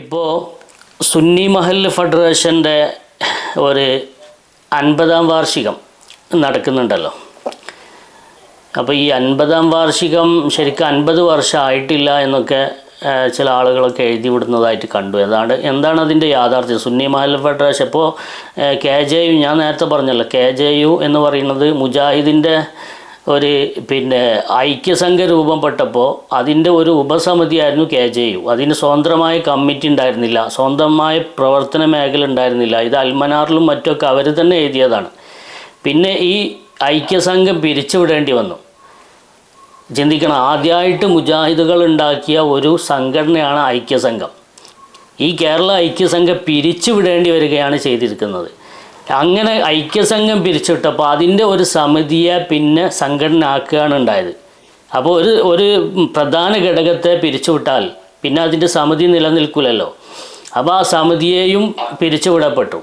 ഇപ്പോൾ സുന്നി മഹൽ ഫെഡറേഷന്റെ ഒരു അൻപതാം വാർഷികം നടക്കുന്നുണ്ടല്ലോ. അപ്പോൾ ഈ അൻപതാം വാർഷികം ശരിക്കും അൻപത് വർഷം ആയിട്ടില്ല എന്നൊക്കെ ചില ആളുകളൊക്കെ എഴുതി വിടുന്നതായിട്ട് കണ്ടു. ഏതാണ്ട് എന്താണ് അതിന്റെ യാഥാർത്ഥ്യം? സുന്നി മഹൽ ഫെഡറേഷൻ ഇപ്പോൾ കെ ജെ യു ഞാൻ നേരത്തെ പറഞ്ഞല്ലോ കെ ജെ യു എന്ന് പറയുന്നത് മുജാഹിദിന്റെ ഒരു പിന്നെ ഐക്യസംഘ രൂപപ്പെട്ടപ്പോൾ അതിന്റെ ഒരു ഉപസമിതിയായിരുന്നു കെ ജെ യു. അതിന് സ്വതന്ത്രമായ കമ്മിറ്റി ഉണ്ടായിരുന്നില്ല. സ്വന്തമായ പ്രവർത്തന മേഖല ഉണ്ടായിരുന്നില്ല. ഇത് അൽമനാറിലും മറ്റൊക്കെ അവർ തന്നെ എഴുതിയതാണ്. പിന്നെ ഈ ഐക്യസംഘം പിരിച്ചുവിടേണ്ടി വന്നു. ചിന്തിക്കണം ആദ്യമായിട്ട് മുജാഹിദുകൾ ഉണ്ടാക്കിയ ഒരു സംഘടനയാണ് ഐക്യസംഘം. ഈ കേരള ഐക്യസംഘം പിരിച്ചുവിടേണ്ടി വരികയാണ് ചെയ്തിരിക്കുന്നത്. അങ്ങനെ ഐക്യസംഘം പിരിച്ചുവിട്ടപ്പോൾ അതിന്റെ ഒരു സമിതിയെ പിന്നെ സംഘടന ആക്കുകയാണ് ഉണ്ടായത് അപ്പോൾ ഒരു ഒരു പ്രധാന ഘടകത്തെ പിരിച്ചുവിട്ടാൽ പിന്നെ അതിന്റെ സമിതി നിലനിൽക്കില്ലല്ലോ അപ്പോൾ ആ സമിതിയെയും പിരിച്ചുവിടപ്പെട്ടു.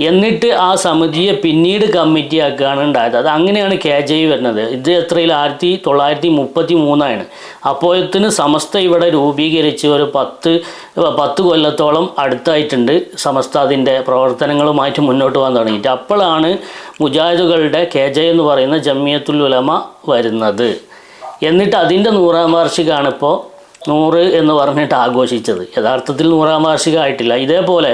എന്നിട്ട് ആ സമിതിയെ പിന്നീട് കമ്മിറ്റി ആക്കുകയാണ് ഉണ്ടായത്. അത് അങ്ങനെയാണ് കെ ജെ വരുന്നത്. ഇത് എത്രയിൽ ആയിരത്തി തൊള്ളായിരത്തി മുപ്പത്തി മൂന്നാണ് അപ്പോഴത്തിന് സമസ്ത ഇവിടെ രൂപീകരിച്ച് ഒരു പത്ത് പത്ത് കൊല്ലത്തോളം അടുത്തായിട്ടുണ്ട് സമസ്ത അതിന്റെ പ്രവർത്തനങ്ങളുമായിട്ട് മുന്നോട്ട് പോകാൻ തുടങ്ങിയിട്ട്. അപ്പോഴാണ് മുജാഹിദുകളുടെ കെ ജെ എന്ന് പറയുന്ന ജമ്മിയത്തുൽ ഉലമ വരുന്നത്. എന്നിട്ട് അതിന്റെ നൂറാം വാർഷികമാണിപ്പോൾ നൂറ് എന്ന് പറഞ്ഞിട്ട് ആഘോഷിച്ചത്. യഥാർത്ഥത്തിൽ നൂറാം വാർഷികമായിട്ടില്ല. ഇതേപോലെ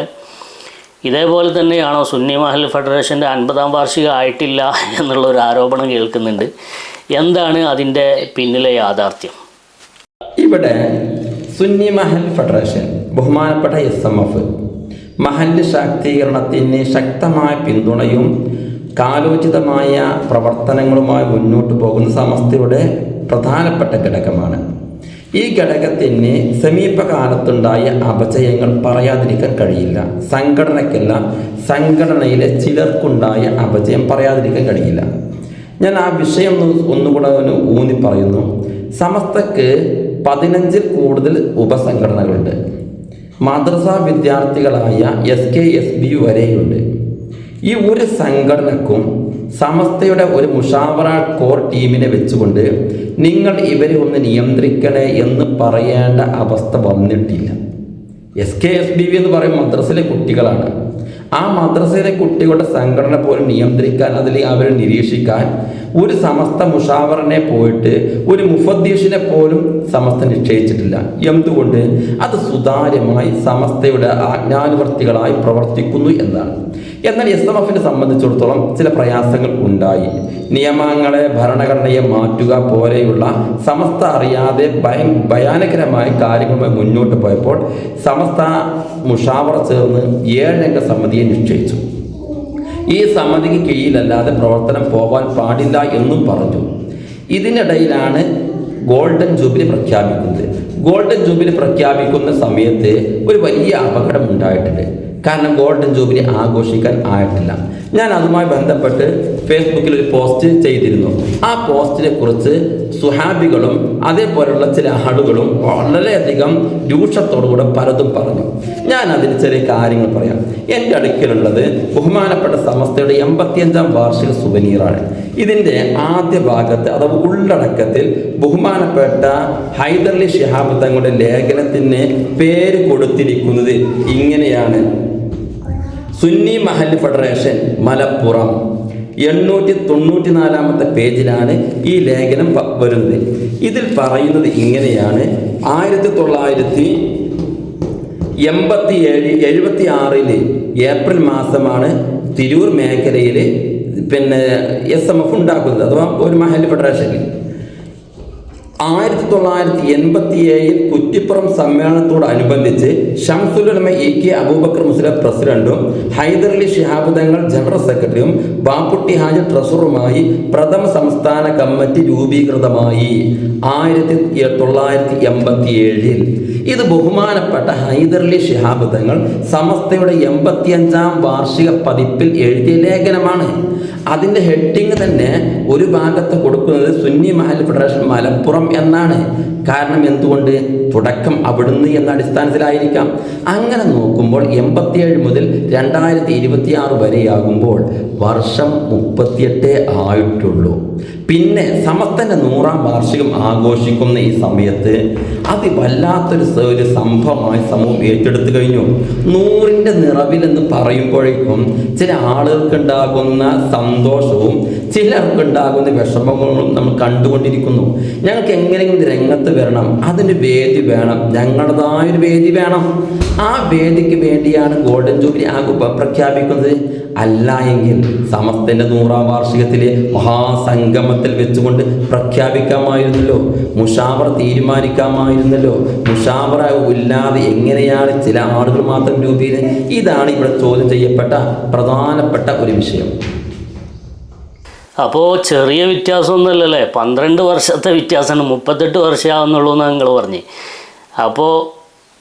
ഇതേപോലെ തന്നെയാണോ സുന്നി മഹൽ ഫെഡറേഷന്റെ അൻപതാം വാർഷികം ആയിട്ടില്ല എന്നുള്ള ഒരു ആരോപണം കേൾക്കുന്നുണ്ട്. എന്താണ് അതിന്റെ പിന്നിലെ യാഥാർത്ഥ്യം? ഇവിടെ സുന്നി മഹൽ ഫെഡറേഷൻ ബഹുമാനപ്പെട്ട എസ് എം എഫ് മഹല്ല് ശാക്തീകരണത്തിന് ശക്തമായ പിന്തുണയും കാലോചിതമായ പ്രവർത്തനങ്ങളുമായി മുന്നോട്ട് പോകുന്ന സമസ്തയുടെ പ്രധാനപ്പെട്ട ഘടകമാണ് ഈ ഘടകത്തിന് സമീപകാലത്തുണ്ടായ അപചയങ്ങൾ പറയാതിരിക്കാൻ കഴിയില്ല. സംഘടനയ്ക്കല്ല സംഘടനയിലെ ചിലർക്കുണ്ടായ അപചയം പറയാതിരിക്കാൻ കഴിയില്ല. ഞാൻ ആ വിഷയം ഒന്ന് ഒന്നുകൂടെ ഒന്ന് ഊന്നി പറയുന്നു. സമസ്തക്ക് പതിനഞ്ചിൽ കൂടുതൽ ഉപസംഘടനകളുണ്ട്. മദ്രസ വിദ്യാർത്ഥികളായ എസ് കെ എസ് ബി വരെയുണ്ട്. ഈ ഒരു സംഘടനക്കും സമസ്തയുടെ ഒരു മുഷാവറ കോർ ടീമിനെ വെച്ചുകൊണ്ട് നിങ്ങൾ ഇവരെ ഒന്ന് നിയന്ത്രിക്കണേ എന്ന് പറയേണ്ട അവസ്ഥ വന്നിട്ടില്ല. S K S B V എന്ന് പറയും മദ്രസയിലെ കുട്ടികളാണ്. ആ മദ്രസയിലെ കുട്ടികളുടെ സംഘടന പോലും നിയന്ത്രിക്കാൻ അതിൽ അവരെ നിരീക്ഷിക്കാൻ ഒരു സമസ്ത മുഷാവറിനെ പോയിട്ട് ഒരു മുഫദ്ദീഷിനെ പോലും സമസ്ത നിശ്ചയിച്ചിട്ടില്ല. എന്തുകൊണ്ട്? അത് സുതാര്യമായി സമസ്തയുടെ ആജ്ഞാനുവർത്തികളായി പ്രവർത്തിക്കുന്നു എന്നാണ്. എന്നാൽ എസ് എം എഫിനെ സംബന്ധിച്ചിടത്തോളം ചില പ്രയാസങ്ങൾ ഉണ്ടായി. നിയമങ്ങളെ ഭരണഘടനയെ മാറ്റുക പോലെയുള്ള സമസ്ത അറിയാതെ ഭയ ഭയാനകരമായ കാര്യങ്ങളുമായി മുന്നോട്ട് പോയപ്പോൾ സമസ്ത മുഷാവറ ചേർന്ന് ഏഴംഗ സമിതിയെ നിശ്ചയിച്ചു. ഈ സമിതിക്ക് കീഴിലല്ലാതെ പ്രവർത്തനം പോകാൻ പാടില്ല എന്നും പറഞ്ഞു. ഇതിനിടയിലാണ് ഗോൾഡൻ ജൂബിലി പ്രഖ്യാപിക്കുന്നത്. ഗോൾഡൻ ജൂബിലി പ്രഖ്യാപിക്കുന്ന സമയത്ത് ഒരു വലിയ അപകടം ഉണ്ടായിട്ടുണ്ട്. കാരണം ഗോൾഡൻ ജൂബിലി ആഘോഷിക്കാൻ ആയിട്ടില്ല. ഞാൻ അതുമായി ബന്ധപ്പെട്ട് ഫേസ്ബുക്കിൽ ഒരു പോസ്റ്റ് ചെയ്തിരുന്നു. ആ പോസ്റ്റിനെ കുറിച്ച് സുഹാബികളും അതേപോലെയുള്ള ചില ആളുകളും വളരെയധികം രൂക്ഷത്തോടുകൂടെ പലതും പറഞ്ഞു. ഞാൻ അതിന് ചെറിയ കാര്യങ്ങൾ പറയാം. എന്റെ അടുക്കലുള്ളത് ബഹുമാനപ്പെട്ട സമസ്തയുടെ എൺപത്തിയഞ്ചാം വാർഷിക സുവനീറാണ്. ഇതിന്റെ ആദ്യ ഭാഗത്ത് അഥവാ ഉള്ളടക്കത്തിൽ ബഹുമാനപ്പെട്ട ഹൈദർലി ഷിഹാബ് തങ്ങളുടെ ലേഖനത്തിന് പേര് കൊടുത്തിരിക്കുന്നത് ഇങ്ങനെയാണ്. സുന്നി മഹൽ ഫെഡറേഷൻ മലപ്പുറം. എണ്ണൂറ്റി തൊണ്ണൂറ്റി നാലാമത്തെ പേജിലാണ് ഈ ലേഖനം വരുന്നത്. ഇതിൽ പറയുന്നത് ഇങ്ങനെയാണ്. ആയിരത്തി തൊള്ളായിരത്തി എൺപത്തി ഏഴ് എഴുപത്തി ആറിൽ ഏപ്രിൽ മാസമാണ് തിരൂർ മേഖലയിൽ പിന്നെ എസ് എം എഫ് ഉണ്ടാക്കുന്നത്. അഥവാ ഒരു മഹൽ ഫെഡറേഷനിൽ ആയിരത്തി തൊള്ളായിരത്തി എൺപത്തി ഏഴിൽ കുറ്റിപ്പുറം സമ്മേളനത്തോടനുബന്ധിച്ച് ഷംസുലുലമ ഇ കെ അബൂബക്കർ മുസ്ലിം പ്രസിഡന്റും ഹൈദരലി ഷിഹാബ് തങ്ങൾ ജനറൽ സെക്രട്ടറിയും ബാപ്പുട്ടി ഹാജി ട്രഷററുമായി പ്രഥമ സംസ്ഥാന കമ്മിറ്റി രൂപീകൃതമായി. ആയിരത്തി തൊള്ളായിരത്തി എൺപത്തി ഏഴിൽ ഇത് ബഹുമാനപ്പെട്ട ഹൈദരലി ഷിഹാബ് തങ്ങൾ സമസ്തയുടെ എൺപത്തിയഞ്ചാം വാർഷിക പതിപ്പിൽ എഴുതിയ ലേഖനമാണ്. അതിന്റെ ഹെഡിങ് തന്നെ ഒരു ഭാഗത്ത് കൊടുക്കുന്നത് സുന്നി മഹൽ ഫെഡറേഷൻ മലപ്പുറം എന്നാണ്. കാരണം എന്തുകൊണ്ട്? തുടക്കം അവിടുന്ന് എന്ന അടിസ്ഥാനത്തിലായിരിക്കാം. അങ്ങനെ നോക്കുമ്പോൾ എൺപത്തിയേഴ് മുതൽ രണ്ടായിരത്തി ഇരുപത്തിയാറ് വരെയാകുമ്പോൾ വർഷം മുപ്പത്തിയെട്ടേ ആയിട്ടുള്ളൂ. പിന്നെ സമസ്തന്റെ നൂറാം വാർഷികം ആഘോഷിക്കുന്ന ഈ സമയത്ത് അത് വല്ലാത്തൊരു ഒരു സംഭവമായി സമൂഹം ഏറ്റെടുത്തു കഴിഞ്ഞു. നൂറിന്റെ നിറവിലെന്ന് പറയുമ്പോഴേക്കും ചില ആളുകൾക്കുണ്ടാകുന്ന സന്തോഷവും ചിലർക്കുണ്ടാകുന്ന വിഷമങ്ങളും നമ്മൾ കണ്ടുകൊണ്ടിരിക്കുന്നു. ഞങ്ങൾക്ക് എങ്ങനെയെങ്കിലും രംഗത്ത് വരണം. അതിന് വേദി വേണം. ഞങ്ങളുടേതായൊരു വേദി വേണം. ആ വേദിക്ക് വേണ്ടിയാണ് ഗോൾഡൻ ജൂബിലി ആഘോ പ്രഖ്യാപിക്കുന്നത്. അല്ല എങ്കിൽ സമസ്തന്റെ നൂറാം വാർഷികത്തിലെ മഹാസംഗമത്തിൽ വെച്ചുകൊണ്ട് പ്രഖ്യാപിക്കാമായിരുന്നല്ലോ. മുഷാവർ തീരുമാനിക്കാമായിരുന്നല്ലോ. മുഷാവറ ഇല്ലാതെ എങ്ങനെയാണ് ചില ആളുകൾ മാത്രം രൂപീകരണം ഇതാണ് ഇവിടെ ചോദ്യം ചെയ്യപ്പെട്ട പ്രധാനപ്പെട്ട ഒരു വിഷയം. അപ്പോൾ ചെറിയ വ്യത്യാസമൊന്നുമല്ലല്ലേ? പന്ത്രണ്ട് വർഷത്തെ വ്യത്യാസമാണ്. മുപ്പത്തെട്ട് വർഷമാവുന്നുള്ളൂ എന്ന് നിങ്ങൾ പറഞ്ഞു. അപ്പോൾ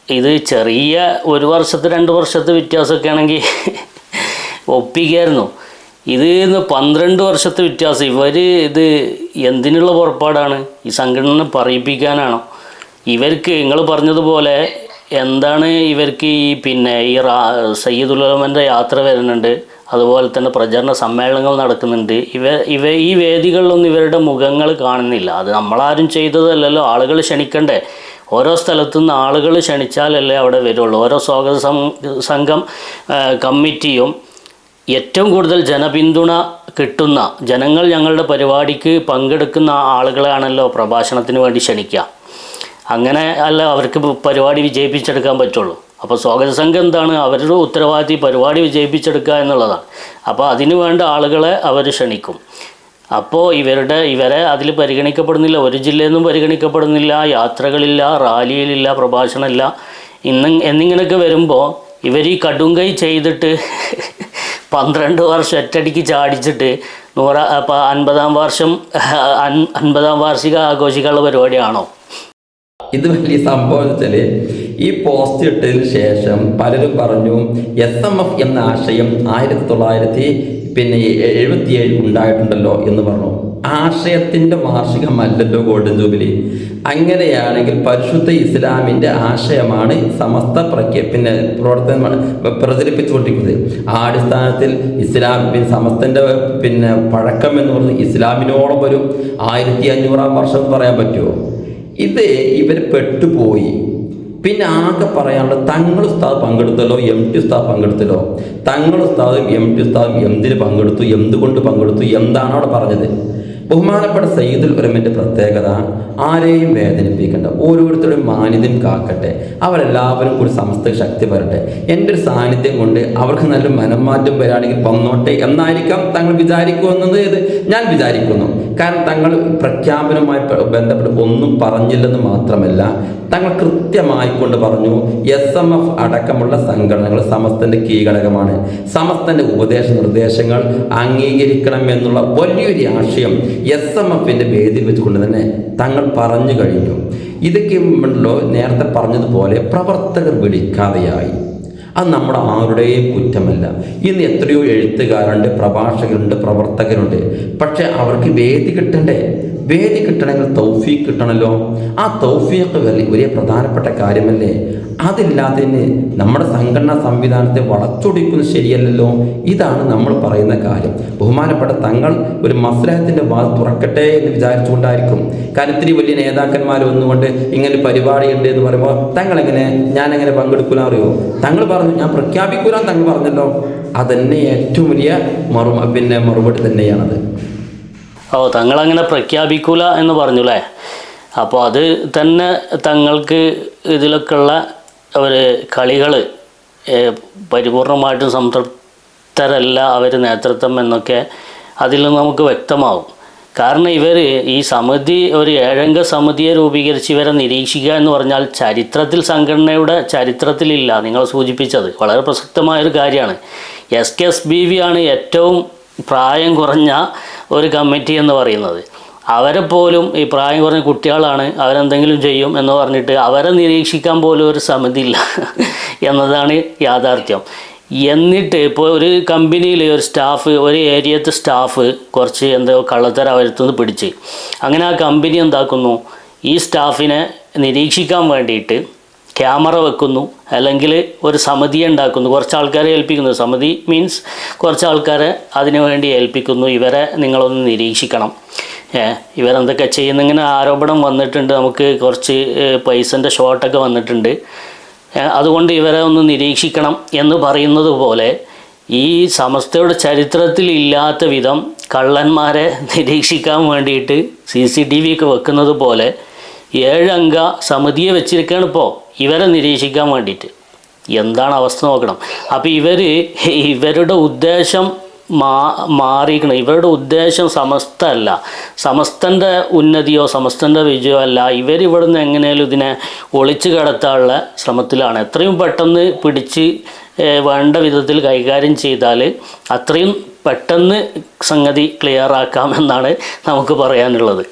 ഇത് ചെറിയ ഒരു വർഷത്തെ രണ്ട് വർഷത്തെ വ്യത്യാസമൊക്കെ ആണെങ്കിൽ ഒപ്പിക്കായിരുന്നു. ഇത് ഇന്ന് പന്ത്രണ്ട് വർഷത്തെ വ്യത്യാസം. ഇവർ ഇത് എന്തിനുള്ള പുറപ്പാടാണ്? ഈ സംഘടന പറയിപ്പിക്കാനാണോ? ഇവർക്ക് നിങ്ങൾ പറഞ്ഞതുപോലെ എന്താണ് ഇവർക്ക് ഈ പിന്നെ ഈ റാ സയ്യിദുലമന്റെ യാത്ര വരുന്നുണ്ട്. അതുപോലെ തന്നെ പ്രചരണ സമ്മേളനങ്ങൾ നടക്കുന്നുണ്ട്. ഇവ ഇവ ഈ വേദികളിലൊന്നും ഇവരുടെ മുഖങ്ങൾ കാണുന്നില്ല. അത് നമ്മളാരും ചെയ്തതല്ലല്ലോ. ആളുകൾ ക്ഷണിക്കണ്ടേ. ഓരോ സ്ഥലത്തു നിന്ന് ആളുകൾ ക്ഷണിച്ചാലല്ലേ അവിടെ വരുള്ളൂ. ഓരോ സ്വാഗത സംഘം കമ്മിറ്റിയും ഏറ്റവും കൂടുതൽ ജനപിന്തുണ കിട്ടുന്ന ജനങ്ങൾ ഞങ്ങളുടെ പരിപാടിക്ക് പങ്കെടുക്കുന്ന ആളുകളാണല്ലോ പ്രഭാഷണത്തിന് വേണ്ടി ക്ഷണിക്കുക അങ്ങനെ അല്ല അവർക്ക് പരിപാടി വിജയിപ്പിച്ചെടുക്കാൻ പറ്റുള്ളൂ. അപ്പോൾ സ്വാഗത സംഘം എന്താണ്? അവരുടെ ഉത്തരവാദിത്തി പരിപാടി വിജയിപ്പിച്ചെടുക്കുക എന്നുള്ളതാണ്. അപ്പോൾ അതിനുവേണ്ട ആളുകളെ അവർ ക്ഷണിക്കും. അപ്പോൾ ഇവരുടെ ഇവരെ അതിൽ പരിഗണിക്കപ്പെടുന്നില്ല. ഒരു ജില്ലയിൽ നിന്നും പരിഗണിക്കപ്പെടുന്നില്ല. യാത്രകളില്ല റാലിയിലില്ല പ്രഭാഷണമില്ല. ഇന്ന് എന്നിങ്ങനെയൊക്കെ വരുമ്പോൾ ഇവർ ഈ കടുങ്കൈ ചെയ്തിട്ട് പന്ത്രണ്ട് വർഷം ഒറ്റടിക്ക് ചാടിച്ചിട്ട് നൂറ അപ്പോൾ അൻപതാം വർഷം അൻ- അൻപതാം വാർഷിക ആഘോഷിക്കാനുള്ള പരിപാടിയാണോ? ഇത് വലിയ സംഭവം വെച്ചാൽ ഈ പോസ്റ്റ് ഇട്ടതിന് ശേഷം പലരും പറഞ്ഞു എസ് എം എഫ് എന്ന ആശയം ആയിരത്തി തൊള്ളായിരത്തി പിന്നെ എഴുപത്തിയേഴ് ഉണ്ടായിട്ടുണ്ടല്ലോ എന്ന് പറഞ്ഞു. ആശയത്തിന്റെ വാർഷികമല്ലല്ലോ ഗോൾഡൻ ജൂബിലി. അങ്ങനെയാണെങ്കിൽ പരിശുദ്ധ ഇസ്ലാമിന്റെ ആശയമാണ് സമസ്ത പ്രഖ്യ പിന്നെ പ്രവർത്തനമാണ് പ്രചരിപ്പിച്ചുകൊണ്ടിരിക്കുന്നത്. ആ അടിസ്ഥാനത്തിൽ ഇസ്ലാം പിന്നെ സമസ്തന്റെ പിന്നെ പഴക്കം എന്ന് പറഞ്ഞ് ഇസ്ലാമിനോളം ഒരു ആയിരത്തി അഞ്ഞൂറാം വർഷം പറയാൻ പറ്റുമോ? ഇത് ഇവർ പെട്ടുപോയി. പിന്നെ ആകെ പറയാനുള്ളത് തങ്ങൾ ഉസ്താദ് പങ്കെടുത്തല്ലോ എം ടി ഉസ്താദ് പങ്കെടുത്തല്ലോ. തങ്ങൾ ഉസ്താദും എം ടി ഉസ്താദും എന്തിന് പങ്കെടുത്തു എന്തുകൊണ്ട് പങ്കെടുത്തു എന്താണ് അവിടെ പറഞ്ഞത്? ബഹുമാനപ്പെട്ട സയ്യിദുൽ ഉലമിന്റെ പ്രത്യേകത ആരെയും വേദനിപ്പിക്കേണ്ട. ഓരോരുത്തരുടെയും മാന്യതയും കാക്കട്ടെ. അവരെല്ലാവരും കൂടി സമസ്ത ശക്തി വരട്ടെ എന്റെ ഒരു സാന്നിധ്യം കൊണ്ട് അവർക്ക് നല്ല മനംമാറ്റം വരാണെങ്കിൽ വന്നോട്ടെ എന്നായിരിക്കാം തങ്ങൾ വിചാരിക്കുമെന്നത് ഇത് ഞാൻ വിചാരിക്കുന്നു. കാരണം തങ്ങൾ പ്രഖ്യാപനവുമായി ബന്ധപ്പെട്ട് ഒന്നും പറഞ്ഞില്ലെന്ന് മാത്രമല്ല തങ്ങൾ കൃത്യമായി കൊണ്ട് പറഞ്ഞു എസ് എം എഫ് അടക്കമുള്ള സംഘടനകൾ സമസ്തന്റെ കീഴടകമാണ് സമസ്തന്റെ ഉപദേശ നിർദ്ദേശങ്ങൾ അംഗീകരിക്കണം എന്നുള്ള വലിയൊരു ആശയം എസ് എം എഫിന്റെ വേദിയിൽ വെച്ചുകൊണ്ട് തന്നെ തങ്ങൾ പറഞ്ഞു കഴിഞ്ഞു. ഇതൊക്കെ ഉണ്ടല്ലോ നേരത്തെ പറഞ്ഞതുപോലെ പ്രവർത്തകർ വിളിക്കാതെയായി. അത് നമ്മുടെ ആരുടെയും കുറ്റമല്ല. ഇന്ന് എത്രയോ എഴുത്തുകാരുണ്ട് പ്രഭാഷകരുണ്ട് പ്രവർത്തകരുണ്ട്. പക്ഷെ അവർക്ക് വേദി കിട്ടണ്ടേ? വേദി കിട്ടണമെങ്കിൽ തൗഫീഖ് കിട്ടണമല്ലോ ആ തൗഫീഖ് വലിയ പ്രധാനപ്പെട്ട കാര്യമല്ലേ? അതില്ലാത്തതിന് നമ്മുടെ സംഘടനാ സംവിധാനത്തെ വളച്ചൊടിക്കുന്നത് ശരിയല്ലല്ലോ. ഇതാണ് നമ്മൾ പറയുന്ന കാര്യം. ബഹുമാനപ്പെട്ട തങ്ങൾ ഒരു മസ്ലഹത്തിന്റെ വാത് തുറക്കട്ടെ എന്ന് വിചാരിച്ചുകൊണ്ടായിരിക്കും. കാരണം ഇത്തിരി വലിയ നേതാക്കന്മാർ വന്നുകൊണ്ട് ഇങ്ങനെ പരിപാടി ഉണ്ട് എന്ന് പറയുമ്പോൾ തങ്ങളെങ്ങനെ? ഞാൻ എങ്ങനെ പങ്കെടുക്കൂല? അറിയോ? തങ്ങൾ പറഞ്ഞു ഞാൻ പ്രഖ്യാപിക്കൂലെന്ന് തങ്ങൾ പറഞ്ഞല്ലോ. അതന്നെ ഏറ്റവും വലിയ മറു പിന്നെ മറുപടി തന്നെയാണത്. ഓ തങ്ങളങ്ങനെ പ്രഖ്യാപിക്കൂല എന്ന് പറഞ്ഞു അല്ലേ അപ്പോൾ അത് തന്നെ തങ്ങൾക്ക് ഇതിലൊക്കെയുള്ള ഒരു കളികൾ പരിപൂർണമായിട്ടും സംതൃപ്തരല്ല അവർ നേതൃത്വം എന്നൊക്കെ അതിൽ നിന്ന് നമുക്ക് വ്യക്തമാവും. കാരണം ഇവർ ഈ സമിതി ഒരു ഏഴംഗ സമിതിയെ രൂപീകരിച്ച് ഇവരെ നിരീക്ഷിക്കുക എന്ന് പറഞ്ഞാൽ ചരിത്രത്തിൽ സംഘടനയുടെ ചരിത്രത്തിലില്ല നിങ്ങൾ സൂചിപ്പിച്ചത്. വളരെ പ്രസക്തമായൊരു കാര്യമാണ്. S K S B V ആണ് ഏറ്റവും പ്രായം കുറഞ്ഞ ഒരു കമ്മിറ്റി എന്ന് പറയുന്നത്. അവരെ പോലും ഈ പ്രായം കുറഞ്ഞ കുട്ടികളാണ് അവരെന്തെങ്കിലും ചെയ്യും എന്ന് പറഞ്ഞിട്ട് അവരെ നിരീക്ഷിക്കാൻ പോലും ഒരു സമിതി ഇല്ല എന്നതാണ് യാഥാർത്ഥ്യം. എന്നിട്ട് ഇപ്പോൾ ഒരു കമ്പനിയിൽ ഒരു സ്റ്റാഫ് ഒരു ഏരിയത്തെ സ്റ്റാഫ് കുറച്ച് എന്തോ കള്ളത്തര അവരത്തുനിന്ന് പിടിച്ച്. അങ്ങനെ ആ കമ്പനി എന്താക്കുന്നു? ഈ സ്റ്റാഫിനെ നിരീക്ഷിക്കാൻ വേണ്ടിയിട്ട് ക്യാമറ വെക്കുന്നു അല്ലെങ്കിൽ ഒരു സമിതി ഉണ്ടാക്കുന്നു. കുറച്ച് ആൾക്കാരെ ഏൽപ്പിക്കുന്നു. സമിതി മീൻസ് കുറച്ച് ആൾക്കാരെ അതിനു വേണ്ടി ഏൽപ്പിക്കുന്നു. ഇവരെ നിങ്ങളൊന്ന് നിരീക്ഷിക്കണം. ഇവരെന്തൊക്കെ ചെയ്യുന്നിങ്ങനെ ആരോപണം വന്നിട്ടുണ്ട്. നമുക്ക് കുറച്ച് പൈസന്റെ ഷോട്ടൊക്കെ വന്നിട്ടുണ്ട്. അതുകൊണ്ട് ഇവരെ ഒന്ന് നിരീക്ഷിക്കണം എന്ന് പറയുന്നത് പോലെ ഈ സമസ്തയുടെ ചരിത്രത്തിൽ ഇല്ലാത്ത വിധം കള്ളന്മാരെ നിരീക്ഷിക്കാൻ വേണ്ടിയിട്ട് സി സി ടി വി ഒക്കെ വെക്കുന്നത് പോലെ ഏഴംഗ സമിതിയെ വെച്ചിരിക്കുകയാണ് ഇപ്പോൾ ഇവരെ നിരീക്ഷിക്കാൻ വേണ്ടിയിട്ട്. എന്താണ് അവസ്ഥ നോക്കണം. അപ്പോൾ ഇവർ ഇവരുടെ ഉദ്ദേശം മാ മാറിയിരിക്കണം ഇവരുടെ ഉദ്ദേശം സമസ്ത അല്ല സമസ്തന്റെ ഉന്നതിയോ സമസ്തന്റെ വിജയോ അല്ല. ഇവരിവിടുന്ന് എങ്ങനെയാലും ഇതിനെ ഒളിച്ചു കടത്താനുള്ള ശ്രമത്തിലാണ്. എത്രയും പെട്ടെന്ന് പിടിച്ച് വേണ്ട വിധത്തിൽ കൈകാര്യം ചെയ്താൽ അത്രയും പെട്ടെന്ന് സംഗതി ക്ലിയർ ആക്കാമെന്നാണ് നമുക്ക് പറയാനുള്ളത്.